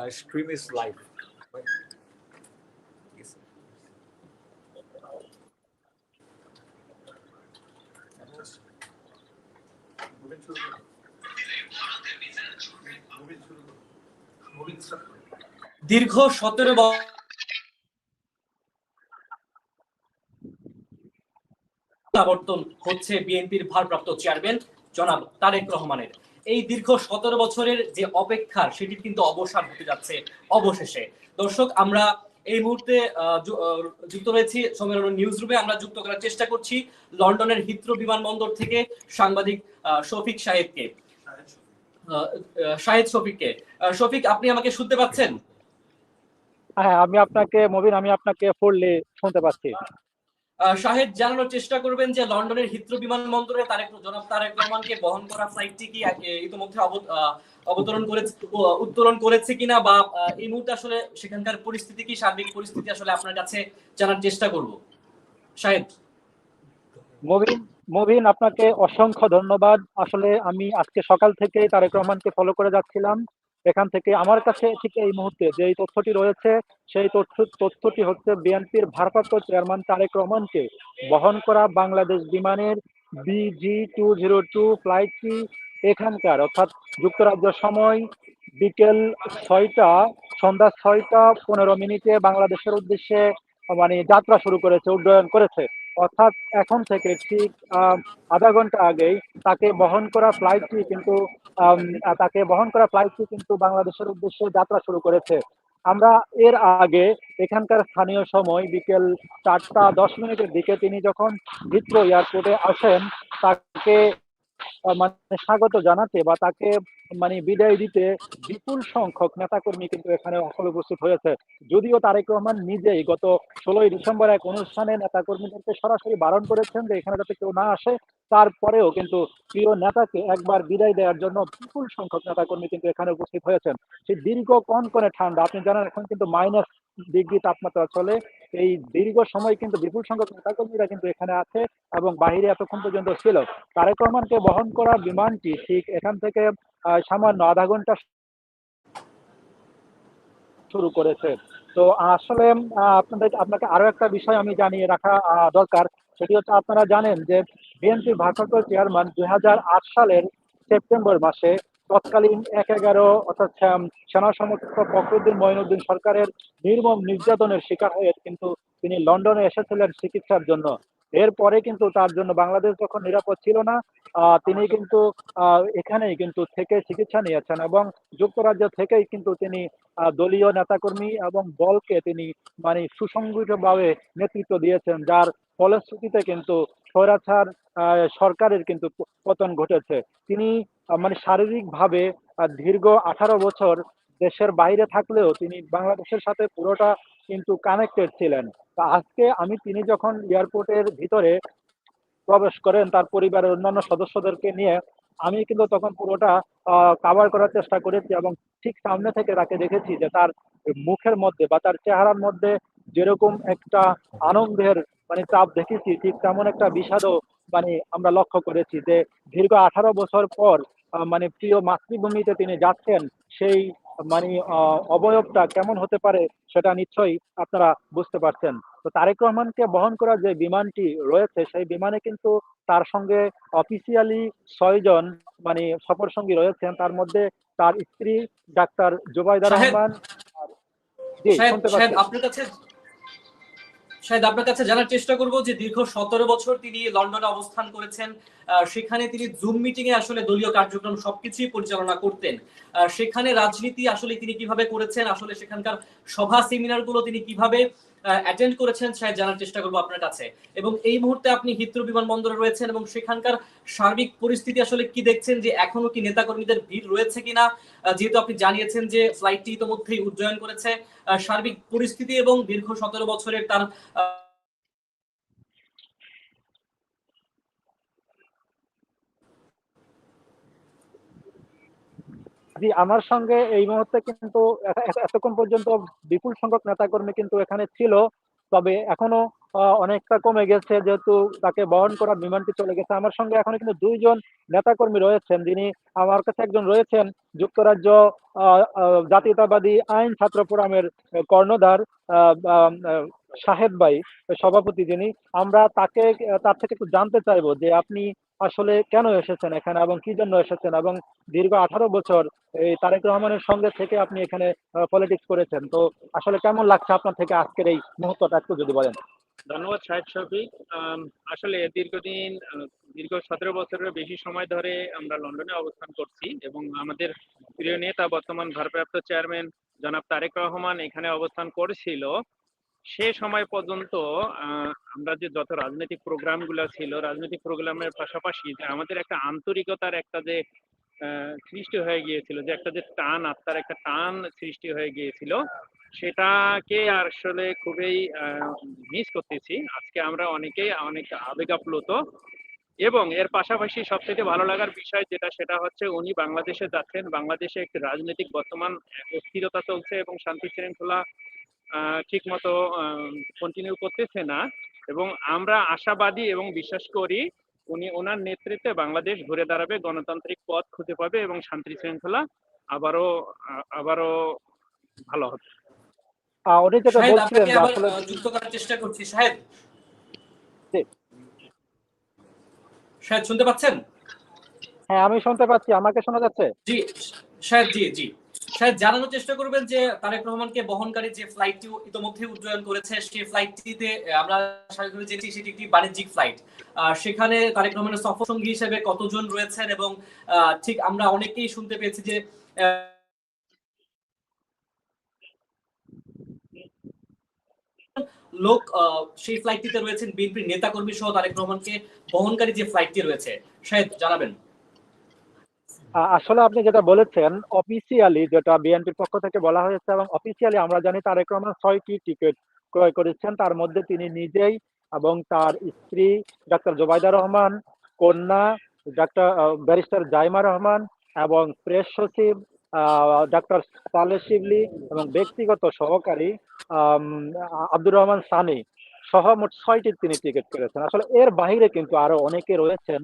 The stream is live. দীর্ঘ সতেরো প্রত্যাবর্তন হচ্ছে বিএনপির ভারপ্রাপ্ত চেয়ারম্যান জনাব তারেক রহমানের এই দীর্ঘ সতেরো বছরের যে অপেক্ষা, সেটির কিন্তু অবসান হতে যাচ্ছে অবশেষে। দর্শক, আমরা এই মুহূর্তে যুক্ত রয়েছি সম্মেলন নিউজ রুমে আমরা যুক্ত করার চেষ্টা করছি লন্ডনের হিথ্রো বিমানবন্দর থেকে সাংবাদিক শফিক সাহেবকে। শাহেদ শফিককে। শফিক, আপনি আমাকে শুনতে পাচ্ছেন? হ্যাঁ আমি আপনাকে, মবিন, আমি আপনাকে ফুললি শুনতে পাচ্ছি। শাহেদ জানানোর চেষ্টা করবেন যে লন্ডনের হিথ্রো বিমানবন্দরে তারেক জনাব তারেক রহমানকে বহন করা ফ্লাইটটি কি ইতিমধ্যে অবতরণ করেছে উত্তোলন করেছে কিনা বা এই মুহূর্তে আসলে সেখানকার পরিস্থিতি কি, সার্বিক পরিস্থিতি আসলে আপনার কাছে জানার চেষ্টা করব। শাহেদ। মবিন মবিন, আপনাকে অসংখ্য ধন্যবাদ। আসলে আমি আজকে সকাল থেকে তারেক রহমানকে ফলো করে যাচ্ছিলাম। এখান থেকে আমার কাছে ঠিক এই মুহূর্তে যে তথ্যটি রয়েছে, সেই তথ্য, তথ্যটি হচ্ছে বিএনপির ভারপ্রাপ্ত চেয়ারম্যান তারেক রহমানকে বহন করা বাংলাদেশ বিমানের বিজি টু জিরো টু ফ্লাইটটি এখানকার, অর্থাৎ যুক্তরাজ্য সময় বিকেল ছয়টা, সন্ধ্যা ছয়টা পনেরো মিনিটে বাংলাদেশের উদ্দেশ্যে মানে যাত্রা শুরু করেছে, উড্ডয়ন করেছে। অর্থাৎ এখন থেকে ঠিক আধা ঘণ্টা আগেই তাকে বহন করা ফ্লাইটটি কিন্তু তাকে বহন করা ফ্লাইটটি কিন্তু বাংলাদেশের উদ্দেশ্যে যাত্রা শুরু করেছে। আমরা এর আগে এখানকার স্থানীয় সময় বিকেল চারটা দশ মিনিটের দিকে তিনি যখন হিত্র এয়ারপোর্টে আসেন, তাকে মানে স্বাগত জানাতে বা তাকে মানে বিদায় দিতে বিপুল সংখ্যক নেতাকর্মী কিন্তু এখানে আসলে উপস্থিত হয়েছে। যদিও তারেক রহমান নিজেই গত ষোলোই ডিসেম্বর এক অনুষ্ঠানে নেতাকর্মীদেরকে সরাসরি বারণ করেছেন যে এখানে যাতে কেউ না আসে তারপরেও কিন্তু প্রিয় নেতাকে একবার বিদায় দেওয়ার জন্য বিপুল সংখ্যক নেতাকর্মী কিন্তু এখানে উপস্থিত হয়েছেন। সেই দীর্ঘ কনকনে ঠান্ডা, আপনি জানেন এখন কিন্তু মাইনাস ডিগ্রি তাপমাত্রা চলে। এই দীর্ঘ সময় কিন্তু বিপুল সংখ্যক নেতাকর্মীরা কিন্তু এখানে আছে এবং বাহিরে এতক্ষণ পর্যন্ত ছিল। তারেক রহমানকে বহন করা বিমানটি ঠিক এখান থেকে সামান্য আধা ঘণ্টা শুরু করেছে। তো আসলে আপনাদের, আপনাকে আরও একটা বিষয় আমি জানিয়ে রাখা দরকার। সেটি হচ্ছে আপনারা জানেন যে বিএনপির ভারপ্রাপ্ত চেয়ারম্যান দুই সালের সেপ্টেম্বর মাসে তৎকালীন এক এগারো অর্থাৎ সেনা সমর্থক ফখরুদ্দিন মঈনুদ্দিন সরকারের নির্মম নির্যাতনের শিকার হয়ে কিন্তু তিনি লন্ডনে এসেছিলেন চিকিৎসার জন্য। এরপরে কিন্তু তার জন্য বাংলাদেশ যখন নিরাপদ ছিল না। তিনি কিন্তু এখানেই কিন্তু থেকে চিকিৎসা নিয়েছেন এবং যুক্তরাজ্য থেকেই কিন্তু তিনি দলীয় নেতাকর্মী এবং দলকে তিনি মানে সুসংগঠিতভাবে নেতৃত্ব দিয়েছেন, যার ফলশ্রুতিতে কিন্তু স্বৈরাচার সরকারের কিন্তু পতন ঘটেছে। তিনি মানে শারীরিকভাবে দীর্ঘ আঠারো বছর দেশের বাইরে থাকলেও তিনি বাংলাদেশের সাথে পুরোটা কিন্তু কানেক্টেড ছিলেন। তা আজকে আমি, তিনি যখন এয়ারপোর্টের ভিতরে প্রবেশ করেন, তার পরিবারের অন্যান্য সদস্যদেরকে নিয়ে, আমি কিন্তু তখন পুরোটা কাভার করার চেষ্টা করেছি এবং ঠিক সামনে থেকে তাকে দেখেছি যে তার মুখের মধ্যে বা তার চেহারার মধ্যে যেরকম একটা আনন্দের মানে চাপ দেখেছি ঠিক তেমন একটা বিষাদও মানে আমরা লক্ষ্য করেছি যে দীর্ঘ আঠারো বছর পর মানে প্রিয় মাতৃভূমিতে তিনি যাচ্ছেন সেই মানে অবয়বটা কেমন হতে পারে সেটা নিশ্চয়ই আপনারা বুঝতে পারছেন। তো তারেক রহমানকে বহন করা যে বিমানটি রয়েছে সেই বিমানে কিন্তু তার সঙ্গে অফিসিয়ালি ছয়জন মানে সফর সঙ্গী রয়েছেন। তার মধ্যে তার স্ত্রী ডাক্তার জুবাইদা রহমান জি শুনতে শাহেদ পাচ্ছি। আপনার কাছে শাহেদ আপনার কাছে জানার চেষ্টা করব যে দীর্ঘ সতেরো বছর তিনি লন্ডনে অবস্থান করেছেন সেখানে তিনি জুম মিটিং এ আসলে দলীয় কার্যক্রম সবকিছুই পরিচালনা করতেন। সেখানে রাজনীতি আসলে তিনি কীভাবে করেছেন, আসলে সেখানকার সভা সেমিনারগুলো তিনি কীভাবে অ্যাটেন্ড করেছেন, সেটা জানার চেষ্টা করব আপনার কাছে। এবং এই মুহূর্তে আপনি হিত্রু বিমানবন্দরে রয়েছেন এবং সেখানকার সার্বিক পরিস্থিতি আসলে কি দেখছেন, যে এখনও কি নেতাকর্মীদের ভিড় রয়েছে কিনা? যেহেতু আপনি জানিয়েছেন যে ফ্লাইটটি ইতোমধ্যেই উড্ডয়ন করেছে সার্বিক পরিস্থিতি এবং দীর্ঘ সতেরো বছরের তার জি, আমার সঙ্গে এই মুহূর্তে কিন্তু এত- এত- এতক্ষণ পর্যন্ত বিপুল সংখ্যক নেতাকর্মী কিন্তু এখানে ছিল। তবে এখনও অনেকটা কমে গেছে, যেহেতু তাকে বহন করা বিমানটি চলে গেছে। আমার সঙ্গে এখন কিন্তু দুইজন নেতাকর্মী রয়েছেন। যিনি আমার কাছে একজন রয়েছেন যুক্তরাজ্য জাতীয়তাবাদী আইন ছাত্র ফোরামের কর্ণধার শাহেদ ভাই, সভাপতি যিনি। আমরা তাকে, তার থেকে একটু জানতে চাইব যে আপনি আসলে কেন এসেছেন এখানে এবং কি জন্য এসেছেন এবং দীর্ঘ আঠারো বছর এই তারেক রহমানের সঙ্গে থেকে আপনি এখানে পলিটিক্স করেছেন। তো আসলে কেমন লাগছে আপনার থেকে আজকের এই মুহূর্তটা একটু যদি বলেন? ধন্যবাদ, সাহেব শফিক। আসলে দীর্ঘদিন দীর্ঘ সতেরো বছরের বেশি সময় ধরে আমরা লন্ডনে অবস্থান করছি এবং আমাদের প্রিয় নেতা, বর্তমান ভারপ্রাপ্ত চেয়ারম্যান জনাব তারেক রহমান এখানে অবস্থান করেছিল। সে সময় পর্যন্ত আমরা যে যত রাজনৈতিক প্রোগ্রামগুলো ছিল, রাজনৈতিক প্রোগ্রামের পাশাপাশি যে আমাদের একটা আন্তরিকতার একটা যে সৃষ্টি হয়ে গিয়েছিল, যে একটা যে টান, আত্মার একটা টান সৃষ্টি হয়ে গিয়েছিল, সেটাকে আসলে খুবই মিস করতেছি। আজকে আমরা অনেকেই অনেক আবেগ আপ্লুত এবং এর পাশাপাশি সবথেকে ভালো লাগার বিষয় যেটা, সেটা হচ্ছে উনি বাংলাদেশে যাচ্ছেন। বাংলাদেশে একটি রাজনৈতিক বর্তমান অস্থিরতা চলছে এবং শান্তি শৃঙ্খলা ঠিক মতো কন্টিনিউ করতেছে না। এবং আমরা আশাবাদী এবং বিশ্বাস করি উনি ওনার নেতৃত্বে বাংলাদেশ ঘুরে দাঁড়াবে গণতান্ত্রিক পথ খুঁজে পাবে এবং শান্তি শৃঙ্খলা আবারও আবারও ভালো হবে। উনি যেটা বলছিলেন আপনাকে যে আবার আসলে যুক্ত করার চেষ্টা করছি। শুনতে পাচ্ছেন? হ্যাঁ আমি শুনতে পাচ্ছি। আমাকে শোনা যাচ্ছে? জি শাহেদ জি জি। শাহেদ জানানোর চেষ্টা করবেন যে তারেক রহমানকে বহনকারী যে ফ্লাইটটি ইতোমধ্যে উড্ডয়ন করেছে, সেই ফ্লাইটটিতে আমরা স্বাভাবিকভাবে জেনেছি সেটি একটি বাণিজ্যিক ফ্লাইট সেখানে তারেক রহমানের সফর সঙ্গী হিসেবে কতজন রয়েছেন এবং ঠিক আমরা অনেকেই শুনতে পেয়েছি যে লোক সেই ফ্লাইটটিতে রয়েছেন বিএনপির নেতাকর্মী সহ তারেক রহমানকে বহনকারী যে ফ্লাইটটি রয়েছে। শাহেদ, জানাবেন। আসলে আপনি যেটা বলেছেন অফিসিয়ালি যেটা বিএনপির পক্ষ থেকে বলা হয়েছে এবং অফিসিয়ালি আমরা জানি তারেক রহমান ছয়টি টিকিট ক্রয় করেছেন। তার মধ্যে তিনি নিজেই এবং তার স্ত্রী ডাক্তার জোবাইদা রহমান, কন্যা ডাক্তার ব্যারিস্টার জাইমা রহমান এবং প্রেস সচিব ডাক্তার সালে শিবলি এবং ব্যক্তিগত সহকারী আব্দুর রহমান সানি। সহ মোট ছয়টি তিনি টিকিট কেটেছেন। আসলে এর বাইরে কিন্তু আরও অনেকে রয়েছেন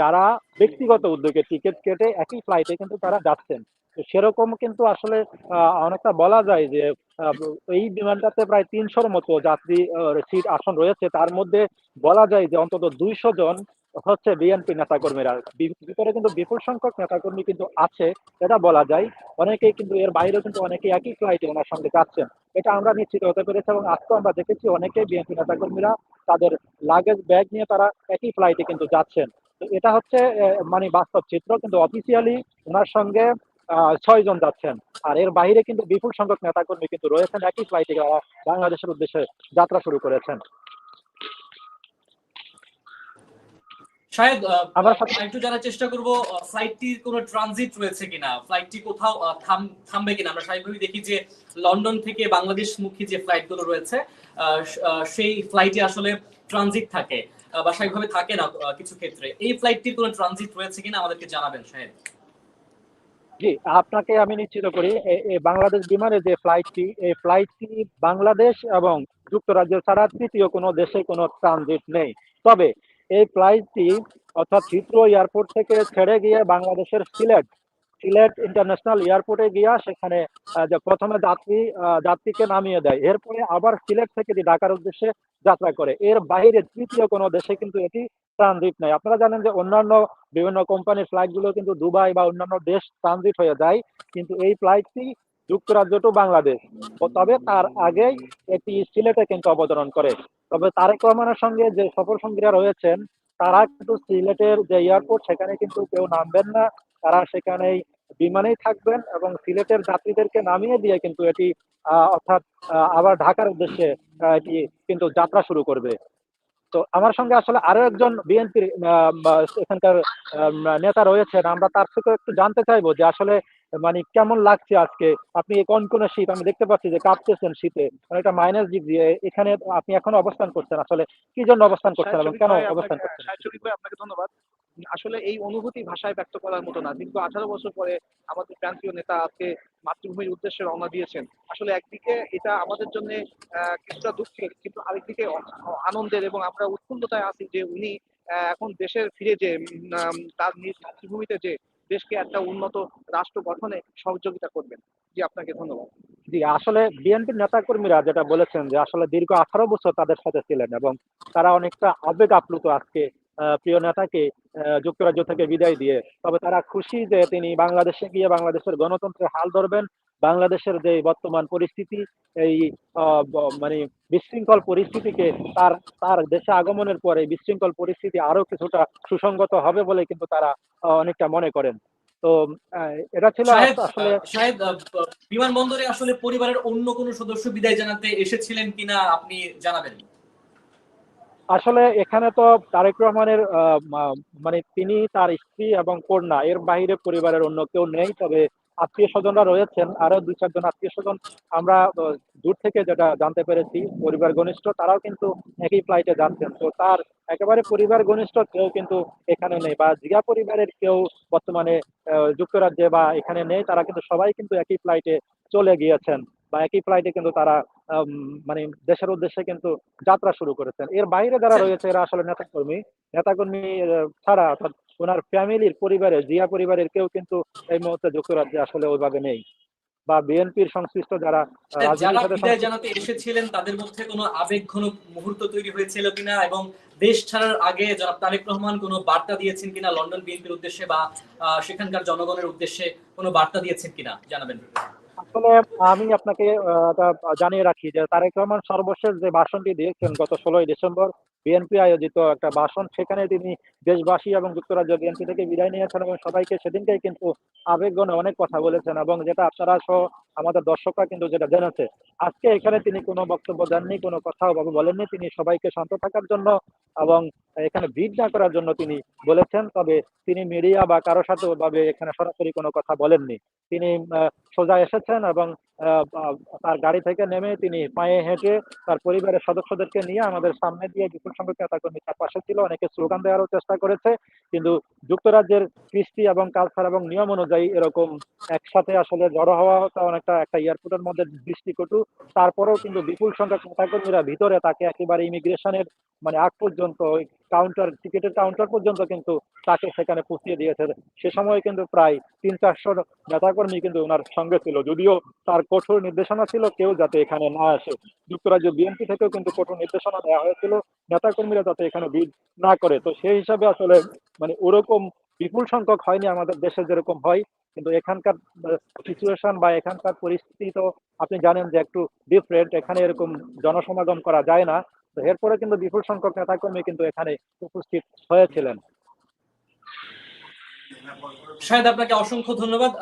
যারা ব্যক্তিগত উদ্যোগে টিকিট কেটে একই ফ্লাইটে কিন্তু তারা যাচ্ছেন। তো সেরকম কিন্তু আসলে অনেকটা বলা যায় যে এই বিমানটাতে প্রায় তিনশোর মতো যাত্রী সিট আসন রয়েছে। তার মধ্যে বলা যায় যে অন্তত দুইশো জন হচ্ছে বিএনপি নেতাকর্মীরা। ভিতরে কিন্তু বিপুল সংখ্যক নেতাকর্মী কিন্তু আছে এটা বলা যায়। অনেকেই কিন্তু এর বাইরেও কিন্তু অনেকেই একই ফ্লাইটে ওনার সঙ্গে যাচ্ছেন। এটা আমরা নিশ্চিত হতে পেরেছি এবং আজকে আমরা দেখেছি অনেকে বিএনপি নেতাকর্মীরা তাদের লাগেজ ব্যাগ নিয়ে তারা একই ফ্লাইটে কিন্তু যাচ্ছেন। তো এটা হচ্ছে মানে বাস্তব চিত্র, কিন্তু অফিসিয়ালি ওনার সঙ্গে ছয় জন যাচ্ছেন। আর এর বাইরে কিন্তু বিপুল সংখ্যক নেতাকর্মী কিন্তু রয়েছেন, একই ফ্লাইটে বাংলাদেশের উদ্দেশ্যে যাত্রা শুরু করেছেন। শায়দ সাথে- একটু জানার চেষ্টা করব ফ্লাইটটির কোনো ট্রানজিট রয়েছে কিনা? ফ্লাইটটি কোথাও থামবে কিনা? আমরা স্বাভাবিকভাবে দেখি যে লন্ডন থেকে বাংলাদেশ মুখী যে ফ্লাইটগুলো রয়েছে সেই ফ্লাইটে আসলে ট্রানজিট থাকে বা স্বাভাবিকভাবে থাকে না কিছু ক্ষেত্রে। এই ফ্লাইটটির কোনো ট্রানজিট রয়েছে কিনা আমাদেরকে জানাবেন শাহেদ? জি আপনাকে আমি নিশ্চিত করি বাংলাদেশ বিমানের যে ফ্লাইটটি এই ফ্লাইটটি বাংলাদেশ এবং যুক্তরাজ্য ছাড়া তৃতীয় কোনো দেশে কোনো ট্রানজিট নেই। তবে এই ফ্লাইটটি অর্থাৎ হিথ্রো এয়ারপোর্ট থেকে ছেড়ে গিয়ে বাংলাদেশের সিলেট সিলেট ইন্টারন্যাশনাল এয়ারপোর্টে গিয়া সেখানে প্রথমে যাত্রী যাত্রীকে নামিয়ে দেয়। এরপরে আবার সিলেট থেকে ঢাকার উদ্দেশ্যে যাত্রা করে। এর বাইরে তৃতীয় কোনো দেশে কিন্তু এটি ট্রানজিট নেই। আপনারা জানেন যে অন্যান্য বিভিন্ন কোম্পানির ফ্লাইটগুলো কিন্তু দুবাই বা অন্যান্য দেশ ট্রানজিট হয়ে যায়, কিন্তু এই ফ্লাইটটি যুক্তরাজ্য টু বাংলাদেশ। তবে তার আগেই এটি সিলেটে কিন্তু অবতরণ করে। তবে তারেক রহমানের সঙ্গে যে সফর সঙ্গীরা রয়েছেন, তারা কিন্তু সিলেটের যে এয়ারপোর্ট, সেখানে কিন্তু কেউ নামবেন না। তারা সেখানেই বিমানেই থাকবেন এবং সিলেটের যাত্রীদেরকে নামিয়ে দিয়ে কিন্তু এটি অর্থাৎ আবার ঢাকার উদ্দেশ্যে এটি কিন্তু যাত্রা শুরু করবে। তো আমার সঙ্গে আসলে আরও একজন বিএনপির এখানকার নেতা রয়েছেন। আমরা তার থেকে একটু জানতে চাইব যে আসলে মানে কেমন লাগছে আজকে? আপনি কোন কোন শীত? আমি দেখতে পাচ্ছি যে কাঁপতেছেন শীতে। অনেকটা মাইনাস ডিগ্রি এখানে আপনি এখন অবস্থান করছেন আসলে। কি জন্য অবস্থান করছেন এবং কেন অবস্থান করছেন? আপনাকে ধন্যবাদ। আসলে এই অনুভূতি ভাষায় ব্যক্ত করার মতো না। দীর্ঘ আঠারো বছর পরে আমাদের প্রান্তীয় নেতা আজকে মাতৃভূমির উদ্দেশ্যে রওনা দিয়েছেন। আসলে একদিকে এটা আমাদের জন্য কিছুটা দুঃখের কিন্তু আরেকদিকে আনন্দের এবং আমরা উৎফুল্লতায় আছি যে উনি এখন দেশের ফিরে যে তার নিজ মাতৃভূমিতে যে দেশকে একটা উন্নত রাষ্ট্র গঠনে সহযোগিতা করবেন। জি, আপনাকে ধন্যবাদ। জি, আসলে বিএনপির নেতাকর্মীরা যেটা বলেছেন যে, আসলে দীর্ঘ আঠারো বছর তাদের সাথে ছিলেন এবং তারা অনেকটা আবেগ আপ্লুত আজকে প্রিয় নেতাকে যুক্তরাজ্য থেকে বিদায় দিয়ে। তবে তারা খুশি যে তিনি বাংলাদেশে গিয়ে বাংলাদেশের গণতন্ত্রের হাল ধরবেন। বাংলাদেশের যে বর্তমান পরিস্থিতি এই মানে বিশৃঙ্খল পরিস্থিতিকে তার তার দেশে আগমনের পরে বিশৃঙ্খল পরিস্থিতি আরও কিছুটা সুসংগত হবে বলে কিন্তু তারা অনেকটা মনে করেন। তো এটা ছিল আসলে বিমানবন্দরে আসলে পরিবারের অন্য কোনো সদস্য বিদায় জানাতে এসেছিলেন কিনা আপনি জানাবেন? আসলে এখানে তো তারেক রহমানের আহ, মানে তিনি তার স্ত্রী এবং কন্যা এর বাইরে পরিবারের অন্য কেউ নেই তবে আত্মীয় স্বজনরা রয়েছেন আরও দুই চারজন আত্মীয় স্বজন আমরা দূর থেকে যেটা জানতে পেরেছি পরিবার ঘনিষ্ঠ তারাও কিন্তু একই ফ্লাইটে যাচ্ছেন। তো তার একেবারে পরিবার ঘনিষ্ঠ কেউ কিন্তু এখানে নেই বা জিয়া পরিবারের কেউ বর্তমানে যুক্তরাজ্যে বা এখানে নেই তারা কিন্তু সবাই কিন্তু একই ফ্লাইটে চলে গিয়েছেন বা একই ফ্লাইটে কিন্তু তারা মানে দেশের উদ্দেশ্যে কিন্তু যাত্রা শুরু করেছেন। এর বাইরে যারা রয়েছে এরা আসলে নেতাকর্মী। নেতাকর্মী ছাড়া অর্থাৎ ওনার ফ্যামিলির পরিবারের জিয়া পরিবারের কেউ কিন্তু এই মুহূর্তে যুক্তরাজ্যে আসলে ওইভাবে নেই। বা বিএনপির সংশ্লিষ্ট যারা যারা বিদায় জানাতে এসেছিলেন তাদের মধ্যে কোনো আবেগ ঘন মুহূর্ত তৈরি হয়েছিল কিনা এবং দেশ ছাড়ার আগে জনাব তারেক রহমান কোনো বার্তা দিয়েছেন কিনা লন্ডন বিএনপির উদ্দেশ্যে বা সেখানকার জনগণের উদ্দেশ্যে কোনো বার্তা দিয়েছেন কিনা? জানাবেন। আসলে আমি আপনাকে জানিয়ে রাখি যে তারেক রহমান সর্বশেষ যে ভাষণটি দিয়েছেন গত ষোলোই ডিসেম্বর বিএনপি আয়োজিত একটা ভাষণ। সেখানে তিনি দেশবাসী এবং যুক্তরাজ্য বিএনপি থেকে বিদায় নিয়েছেন এবং সবাইকে সেদিনকে কিন্তু আবেগগণে অনেক কথা বলেছেন এবং যেটা আপনারা সহ আমাদের দর্শকরা কিন্তু যেটা জেনেছে। আজকে এখানে তিনি কোনো বক্তব্য দেননি, কোনো কথা বলেননি। তিনি সবাইকে শান্ত থাকার জন্য এবং এখানে ভিড় না করার জন্য তিনি বলেছেন, তবে তিনি মিডিয়া বা কারও সাথে ওভাবে এখানে সরাসরি কোনো কথা বলেননি। তিনি সোজা এসেছেন এবং তার গাড়ি থেকে নেমে তিনি পায়ে হেঁটে তার পরিবারের সদস্যদেরকে নিয়ে আমাদের সামনে দিয়ে বিপুল সংখ্যক নেতাকর্মী তার পাশে ছিল, অনেকে স্লোগান দেওয়ারও চেষ্টা করেছে। কিন্তু যুক্তরাজ্যের কৃষ্টি এবং কালচার এবং নিয়ম অনুযায়ী এরকম একসাথে আসলে জড়ো হওয়াটা অনেকটা একটা এয়ারপোর্টের মধ্যে দৃষ্টিকটু। তারপরেও কিন্তু বিপুল সংখ্যক নেতাকর্মীরা ভিতরে তাকে একেবারে ইমিগ্রেশনের মানে আগ পর্যন্ত কাউন্টার টিকিটের কাউন্টার পর্যন্ত কিন্তু তাকে সেখানে পৌঁছিয়ে দিয়েছে। সে সময় কিন্তু প্রায় তিন চারশো নেতাকর্মী কিন্তু ওনার সঙ্গে ছিল। যদিও তার কঠোর নির্দেশনা ছিল কেউ যাতে এখানে না আসে। যুক্তরাজ্য বিএনপি থেকেও কিন্তু কঠোর নির্দেশনা দেওয়া হয়েছিল নেতাকর্মীরা যাতে এখানে ভিড় না করে। তো সেই হিসাবে আসলে মানে ওরকম বিপুল সংখ্যক হয়নি আমাদের দেশে যেরকম হয়। কিন্তু এখানকার সিচুয়েশন বা এখানকার পরিস্থিতি তো আপনি জানেন যে একটু ডিফারেন্ট এখানে এরকম জনসমাগম করা যায় না। তো এরপরে কিন্তু বিপুল সংখ্যক নেতাকর্মী কিন্তু এখানে উপস্থিত হয়েছিলেন। শাহেদ, আপনাকে অসংখ্য ধন্যবাদ।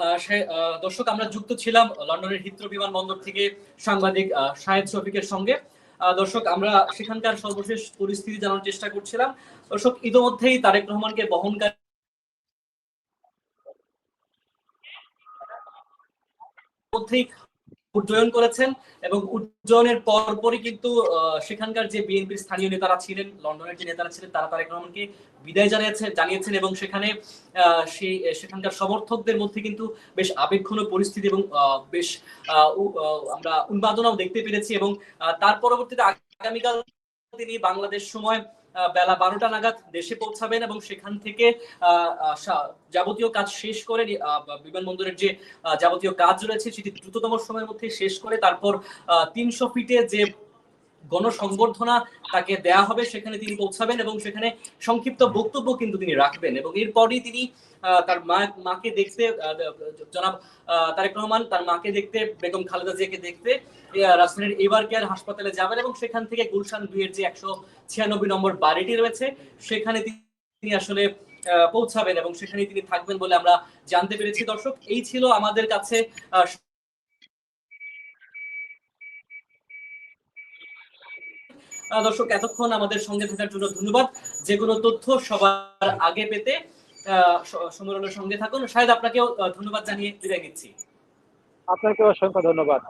দর্শক, আমরা যুক্ত ছিলাম লন্ডনের হিথ্রো বিমানবন্দর থেকে সাংবাদিক শাহেদ শফিকের সঙ্গে। দর্শক, আমরা সেখানকার সর্বশেষ পরিস্থিতি জানার চেষ্টা করছিলাম। দর্শক, ইতোমধ্যেই তারেক রহমানকে বহনকারী মধ্যেই উড্ডয়ন করেছেন এবং উড্ডয়নের পরপরই কিন্তু সেখানকার যে বিএনপির স্থানীয় নেতারা ছিলেন, লন্ডনের যে নেতারা ছিলেন, তারা তারেক রহমানকে বিদায় জানিয়েছে, জানিয়েছেন এবং সেখানে সেই সেখানকার সমর্থকদের মধ্যে কিন্তু বেশ আবেগঘন পরিস্থিতি এবং বেশ আমরা উন্মাদনাও দেখতে পেরেছি এবং তার পরবর্তীতে আগামীকাল তিনি বাংলাদেশ সময় বেলা বারোটা নাগাদ দেশে পৌঁছাবেন এবং সেখান থেকে যাবতীয় কাজ শেষ করে বিমানবন্দরের যে যাবতীয় কাজ রয়েছে সেটি দ্রুততম সময়ের মধ্যে শেষ করে তারপর তিনশো ফিটে যে গণসংবর্ধনা তাকে দেয়া হবে, সেখানে তিনি পৌঁছাবেন এবং সেখানে সংক্ষিপ্ত বক্তব্য কিন্তু তিনি রাখবেন এবং এরপরই তিনি তার মা, মাকে দেখতে জনাব তারেক রহমান তার মাকে দেখতে, বেগম খালেদা জিয়াকে দেখতে রাজধানীর এবার কেয়ার হাসপাতালে যাবেন এবং সেখান থেকে গুলশান দুইয়ের যে একশো ছিয়ানব্বই নম্বর বাড়িটি রয়েছে, সেখানে তিনি আসলে পৌঁছাবেন এবং সেখানে তিনি থাকবেন বলে আমরা জানতে পেরেছি। দর্শক, এই ছিল আমাদের কাছে দর্শক, এতক্ষণ আমাদের সঙ্গে থাকার জন্য ধন্যবাদ। যে কোনো তথ্য সবার আগে পেতে সম্মেলনের সঙ্গে থাকুন। শাহেদ, আপনাকেও ধন্যবাদ জানিয়ে বিদায় নিচ্ছি। আপনাকে অসংখ্য ধন্যবাদ।